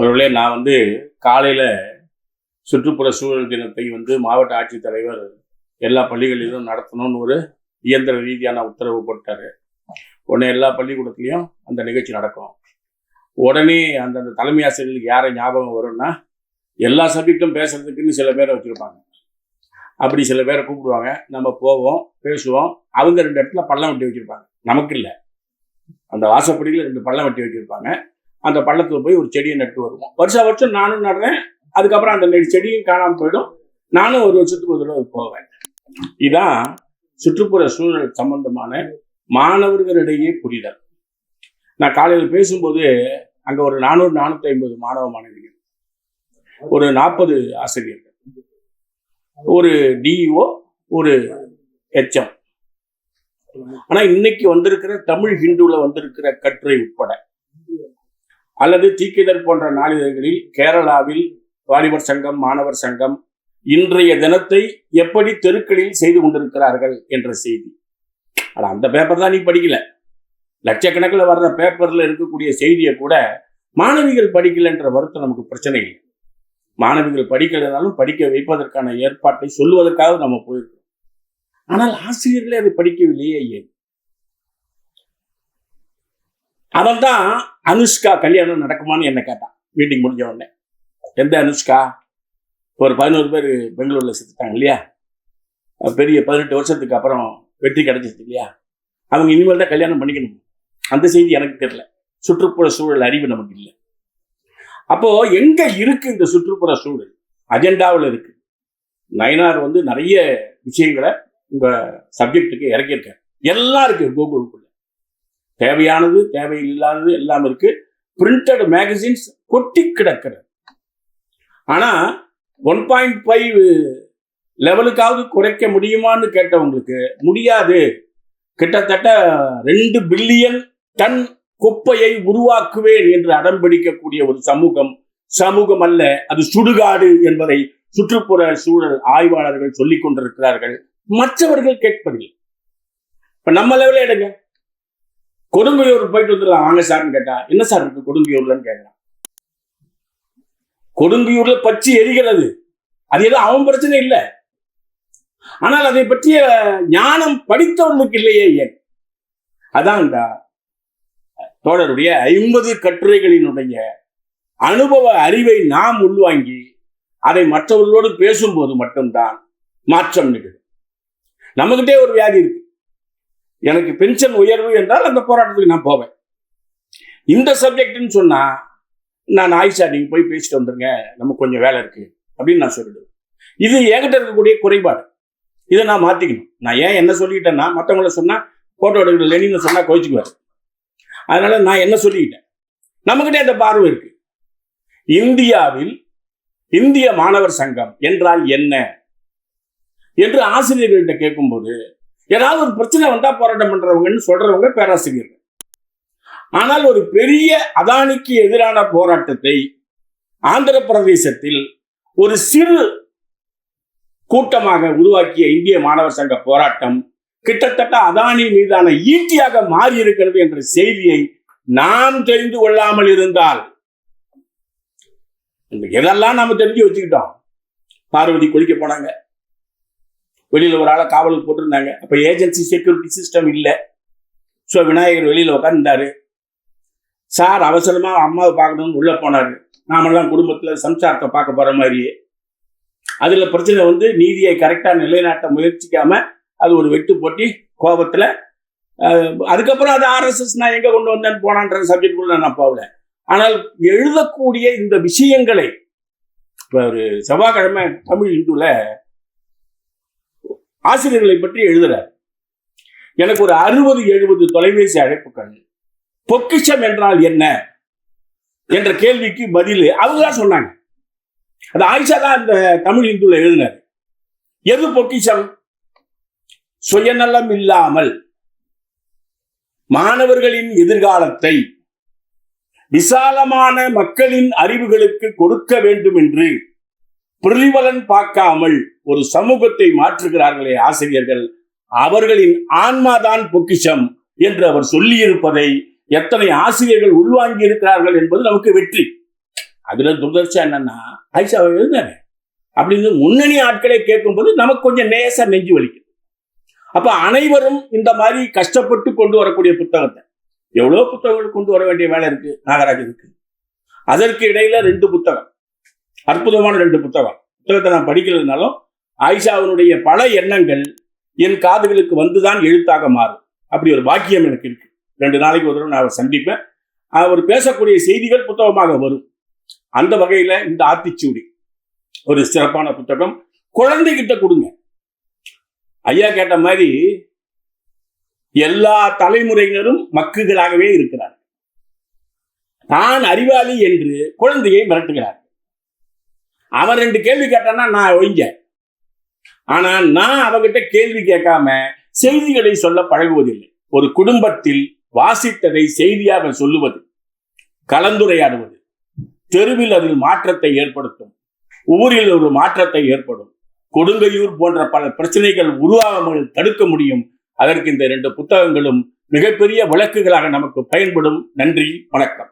அவர்களே நான் வந்து காலையில் சுற்றுப்புற சூழல் தினத்தை வந்து மாவட்ட ஆட்சித்தலைவர் எல்லா பள்ளிகளிலும் நடத்தணும்னு ஒரு இயந்திர ரீதியான உத்தரவு போட்டார். உடனே எல்லா பள்ளிக்கூடத்துலேயும் அந்த நிகழ்ச்சி நடக்கும். உடனே அந்தந்த தலைமை ஆசிரியர்களுக்கு யாரை ஞாபகம் வரும்னா எல்லா சப்ஜெக்டும் பேசுறதுக்குன்னு சில பேரை வச்சுருப்பாங்க. அப்படி சில பேரை கூப்பிடுவாங்க. நம்ம போவோம் பேசுவோம். அவங்க ரெண்டு இடத்துல பள்ளம் வெட்டி வச்சுருப்பாங்க. நமக்கு இல்லை. அந்த வாசப்படியில் ரெண்டு பள்ளம் வெட்டி வச்சுருப்பாங்க. அந்த பள்ளத்தில் போய் ஒரு செடியை நட்டு வருவோம். வருஷம் வருஷம் நானும் நடுறேன். அதுக்கப்புறம் அந்த செடியும் காணாமல் போயிடும். நானும் ஒரு வருஷத்துக்கு ஒரு தடவை போவேன். இதான் சுற்றுப்புற சூழல் சம்பந்தமான மாணவர்களிடையே புரிதல். நான் காலையில் பேசும்போது அங்கே ஒரு நானூறு நானூற்றி ஐம்பது மாணவ மாணவிகள். ஒரு நாற்பது ஆசிரியர்கள். ஒரு டிஇஓ ஒரு ஹெச்எம் ஆனா இன்னைக்கு வந்திருக்கிற தமிழ் ஹிந்துவில் வந்திருக்கிற கட்டுரை உட்பட அல்லது தீக்கிதழ் போன்ற நாளிதழ்களில் கேரளாவில் வாலிபர் சங்கம் மாணவர் சங்கம் இன்றைய தினத்தை எப்படி தெருக்களில் செய்து கொண்டிருக்கிறார்கள் என்ற செய்தி. ஆனால் அந்த பேப்பர் தான் நீ படிக்கல. லட்சக்கணக்கில் வர்ற பேப்பரில் இருக்கக்கூடிய செய்தியை கூட மாணவிகள் படிக்கலைன்ற வருத்தம் நமக்கு பிரச்சனை இல்லை. மாணவிகள் படிக்கலைனாலும் படிக்க வைப்பதற்கான ஏற்பாட்டை சொல்லுவதற்காக நம்ம போயிருக்கோம் ஆனால் ஆசிரியர்களே அதை படிக்கவில்லையே ஏன்? அவன் தான் அனுஷ்கா கல்யாணம் நடக்குமான்னு என்ன கேட்டான். மீட்டிங் முடிஞ்ச உடனே. எந்த அனுஷ்கா? ஒரு பதினோரு பேர் பெங்களூரில் செத்துட்டாங்க இல்லையா? பெரிய பதினெட்டு வருஷத்துக்கு அப்புறம் வெற்றி கிடைச்சிருக்கு இல்லையா? அவங்க இனிமேல் தான் கல்யாணம் பண்ணிக்கணும். அந்த செய்தி எனக்கு தெரியல. சுற்றுப்புற சூழல் அறிவு நமக்கு இல்லை. அப்போது எங்கே இருக்குது இந்த சுற்றுப்புற சூழல்? அஜெண்டாவில் இருக்குது நயனார் வந்து நிறைய விஷயங்களை உங்கள் சப்ஜெக்டுக்கு இறக்கியிருக்காரு. எல்லாம் இருக்குது கூகுளுக்குள்ள தேவையானது தேவையில்லாதது எல்லாம் இருக்கு. பிரிண்டட் மேகசின்ஸ் கொட்டி கிடக்கிறது ஆனா ஒன் பாயிண்ட் ஃபைவ் லெவலுக்காவது குறைக்க முடியுமான்னு கேட்டவங்களுக்கு முடியாது. கிட்டத்தட்ட ரெண்டு பில்லியன் டன் குப்பையை உருவாக்குவேன் என்று அடம்பிடிக்கக்கூடிய ஒரு சமூகம் சமூகம் அல்ல அது சுடுகாடு என்பதை சுற்றுப்புற சூழல் ஆய்வாளர்கள் சொல்லிக் கொண்டிருக்கிறார்கள். மற்றவர்கள் கேட்பதில்லை. இப்ப நம்ம லெவலில் எடுங்க. கொடுங்கையூர் போயிட்டு வந்துடலாம். வாங்க சார்னு கேட்டா என்ன சார் இருக்கு கொடுங்கையூர்லன்னு கேட்கறான். கொடுங்கையூர்ல பச்சி எரிகிறது. அது எதுவும் அவன் பிரச்சனை இல்லை. ஆனால் அதை பற்றிய ஞானம் படித்தவர்களுக்கு இல்லையே ஏன்? அதான் இந்த தோழருடைய ஐம்பது கட்டுரைகளினுடைய அனுபவ அறிவை நாம் உள்வாங்கி அதை மற்றவர்களோடு பேசும்போது மட்டும்தான் மாற்றம் நிகழும். நம்மகிட்டே ஒரு வியாதி இருக்கு. எனக்கு பென்ஷன் உயர்வு என்றால் அந்த போராட்டத்துக்கு நான் போவேன். இந்த சப்ஜெக்ட்னு சொன்னால் நான் ஆயிஷா நீங்கள் போய் பேசிட்டு வந்துருங்க. நமக்கு கொஞ்சம் வேலை இருக்குது அப்படின்னு நான் சொல்லிடுவேன். இது என்கிட்ட இருக்கக்கூடிய குறைபாடு. இதை நான் மாற்றிக்கணும் நான் ஏன் என்ன சொல்லிக்கிட்டேன்னா மற்றவங்கள சொன்னால் ஃபோட்டோ எடுக்கிற லெனின்னு சொன்னால் கோச்சிக்குவார் அதனால் நான் என்ன சொல்லிக்கிட்டேன்? நம்மக்கிட்ட அந்த பார்வை இருக்குது இந்தியாவில் இந்திய மாணவர் சங்கம் என்றால் என்ன? என்று ஆசிரியர்கள்ட்ட கேட்கும்போது ஏதாவது ஒரு பிரச்சனை வந்தா போராட்டம் பண்றவங்கன்னு சொல்றவங்க பேராசிரியர்கள். ஆனால் ஒரு பெரிய அதானிக்கு எதிரான போராட்டத்தை ஆந்திர பிரதேசத்தில் ஒரு சிறு கூட்டமாக உருவாக்கிய இந்திய மாணவர் சங்க போராட்டம் கிட்டத்தட்ட அதானி மீதான ஈட்டியாக மாறி இருக்கிறது என்ற செய்தியை நாம் தெரிந்து கொள்ளாமல் இருந்தால் இந்த எதெல்லாம் நாம தெரிஞ்சு வச்சுக்கிட்டோம்? பார்வதி குளிக்க போனாங்க. வெளியில் ஒரு ஆளை காவலுக்கு போட்டிருந்தாங்க. அப்போ ஏஜென்சி செக்யூரிட்டி சிஸ்டம் இல்லை. ஸோ விநாயகர் வெளியில் உட்காந்துட்டாரு சார் அவசரமாக அம்மாவை பார்க்கணும்னு உள்ளே போனார். நாமெல்லாம் குடும்பத்தில் சம்சாரத்தை பார்க்க போகிற மாதிரியே. அதில் பிரச்சனை வந்து நீதியை கரெக்டாக நிலைநாட்ட முயற்சிக்காமல் அது ஒரு வெட்டு போட்டி கோபத்தில். அதுக்கப்புறம் அது ஆர்எஸ்எஸ் நான் எங்கே கொண்டு வந்தேன்னு போனான்ற சப்ஜெக்ட் நான் போகல. ஆனால் எழுதக்கூடிய இந்த விஷயங்களை இப்போ ஒரு செவ்வாய்க்கிழமை தமிழ் இந்துல ஆசிரியர்களை பற்றி எழுதுறார். எனக்கு ஒரு அறுபது எழுபது தொலைபேசி அழைப்புகள். பொக்கிஷம் என்றால் என்ன? என்ற கேள்விக்கு பதில் அவங்க தான் சொன்னாங்க. அது ஆயிஷா தான் அந்த தமிழ் இந்துல எழுதினார். எது பொக்கிஷம்? சுயநலம் இல்லாமல். மாணவர்களின் எதிர்காலத்தை விசாலமான மக்களின் அறிவுகளுக்கு கொடுக்க வேண்டும் என்று பிரதிபலன் பார்க்காமல் ஒரு சமூகத்தை மாற்றுகிறார்களே ஆசிரியர்கள். அவர்களின் ஆன்மாதான் பொக்கிஷம் என்று அவர் சொல்லியிருப்பதை எத்தனை ஆசிரியர்கள் உள்வாங்கி இருக்கிறார்கள் என்பது நமக்கு வெற்றி. அதுல துர்தர்ஷா என்னன்னா ஆயிஷாவை எழுந்தாங்க அப்படின்னு முன்னணி ஆட்களை கேட்கும்போது நமக்கு கொஞ்சம் நேச நெஞ்சு வலிக்குது அப்ப அனைவரும் இந்த மாதிரி கஷ்டப்பட்டு கொண்டு வரக்கூடிய புத்தகத்தை. எவ்வளவு புத்தகங்கள் கொண்டு வர வேண்டிய வேலை இருக்கு நாகராஜனுக்கு. அதற்கு இடையில ரெண்டு புத்தகம். அற்புதமான ரெண்டு புத்தகம். புத்தகத்தை நான் படிக்கிறதுனாலும் ஆயிஷாவினுடைய பல எண்ணங்கள் என் காதுகளுக்கு வந்துதான் எழுத்தாக மாறும். அப்படி ஒரு பாக்கியம் எனக்கு இருக்கு. ரெண்டு நாளைக்கு ஒரு தடவை நான் அவர் சந்திப்பேன். அவர் பேசக்கூடிய செய்திகள் புத்தகமாக வரும். அந்த வகையில இந்த ஆத்திச்சூடி. ஒரு சிறப்பான புத்தகம். குழந்தைகிட்ட கொடுங்க. ஐயா கேட்ட மாதிரி எல்லா தலைமுறையினரும் மக்குகளாகவே இருக்கிறார் நான் அறிவாளி என்று குழந்தையை மிரட்டுகிறார் அவன் ரெண்டு கேள்வி கேட்டான்னா நான் ஒய்ங்க ஆனா நான் அவகிட்ட கேள்வி கேட்காம செய்திகளை சொல்ல பழகுவதில்லை. ஒரு குடும்பத்தில் வாசித்ததை செய்தியாக சொல்லுவது கலந்துரையாடுவது தெருவில் அதில் மாற்றத்தை ஏற்படுத்தும் ஊரில் ஒரு மாற்றத்தை ஏற்படும் கொடுங்கையூர் போன்ற பல பிரச்சனைகள் உருவாகாமல் தடுக்க முடியும். அதற்கு இந்த இரண்டு புத்தகங்களும் மிகப்பெரிய விளக்குகளாக நமக்கு பயன்படும். நன்றி வணக்கம்.